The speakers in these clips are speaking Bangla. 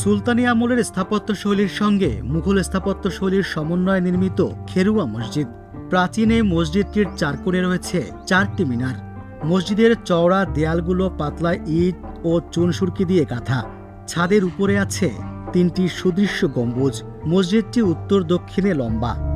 সুলতানি আমলের স্থাপত্য শৈলীর সঙ্গে মুঘল স্থাপত্য শৈলীর সমন্বয়ে নির্মিত খেরুয়া মসজিদ। প্রাচীন এই মসজিদটির চার কোণে রয়েছে চারটি মিনার। মসজিদের চওড়া দেয়ালগুলো পাতলা ইট ও চুনসুরকি দিয়ে গাঁথা। ছাদের উপরে আছে তিনটি সুদৃশ্য গম্বুজ। মসজিদটি উত্তর দক্ষিণে লম্বা।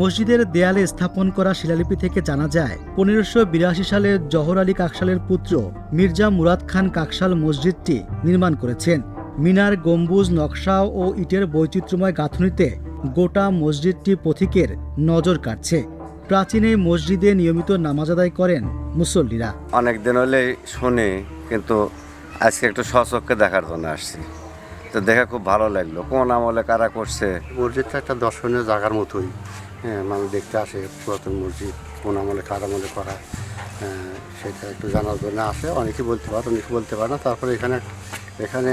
মসজিদের দেয়ালে স্থাপন করা শিলালিপি থেকে জানা যায় পনেরোশো বিরাশি সালে জহর আলী কাকশালের পুত্র মির্জা মুরাদ খান কাকশাল মসজিদটি নির্মাণ করেছেন। মিনার গম্বুজ নকশা ও ইটের বৈচিত্র্যময় গাঁথনিতে গোটা মসজিদটি পথিকের নজর কাটছে প্রাচীন এই মসজিদে নিয়মিত নামাজ আদায় করেন মুসল্লিরা। অনেক দিন হলে শুনি কিন্তু আজকে একটু স্বচক্ষে দেখার জন্য আসছি। তো দেখে খুব ভালো লাগল। কোন আমলে কারা করছে? মসজিদটা একটা দর্শনীয় জায়গার মতোই। হ্যাঁ মানুষ দেখতে আসে পুরাতন মসজিদ কোন আমলে কার আমলে করা হ্যাঁ, সেটা একটু জানার জন্য আসে। অনেকে বলতে পারে অনেকে বলতে পারে না। তারপরে এখানে এখানে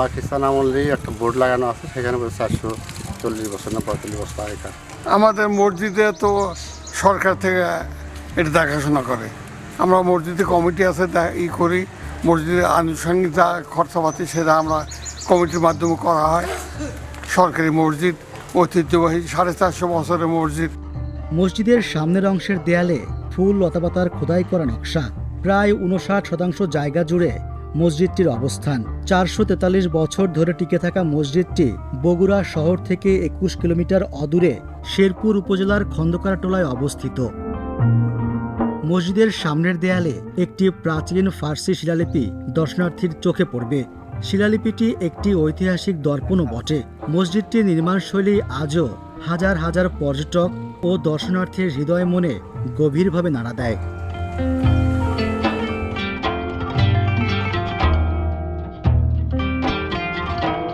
পাকিস্তান আমলেই একটা বোর্ড লাগানো আছে। সেখানে চারশো চল্লিশ বছর না পঁয়তাল্লিশ বছর আগেকার। আমাদের মসজিদে তো সরকার থেকে এটা দেখাশোনা করে। আমরা মসজিদে কমিটি আছে ই করি। মসজিদের আনুষঙ্গিক যা খরচাপাতি সেটা আমরা কমিটির মাধ্যমে করা হয়। সরকারি মসজিদ। ঐতিহ্যবাহী সাড়ে চারশো বছরের মসজিদ। মসজিদের সামনের অংশের দেয়ালে ফুল লতাপাতার খোদাই করা নকশা। প্রায় উনষাট শতাংশ জায়গা জুড়ে মসজিদটির অবস্থান। চারশো তেতাল্লিশ বছর ধরে টিকে থাকা মসজিদটি বগুড়া শহর থেকে একুশ কিলোমিটার অদূরে শেরপুর উপজেলার খন্দকার টোলায় অবস্থিত। মসজিদের সামনের দেয়ালে একটি প্রাচীন ফার্সি শিলালিপি দর্শনার্থীর চোখে পড়বে। শিলালিপিটি একটি ঐতিহাসিক দর্পণও বটে। মসজিদটির নির্মাণশৈলী আজও হাজার হাজার পর্যটক ও দর্শনার্থীর হৃদয় মনে গভীরভাবে নাড়া দেয়।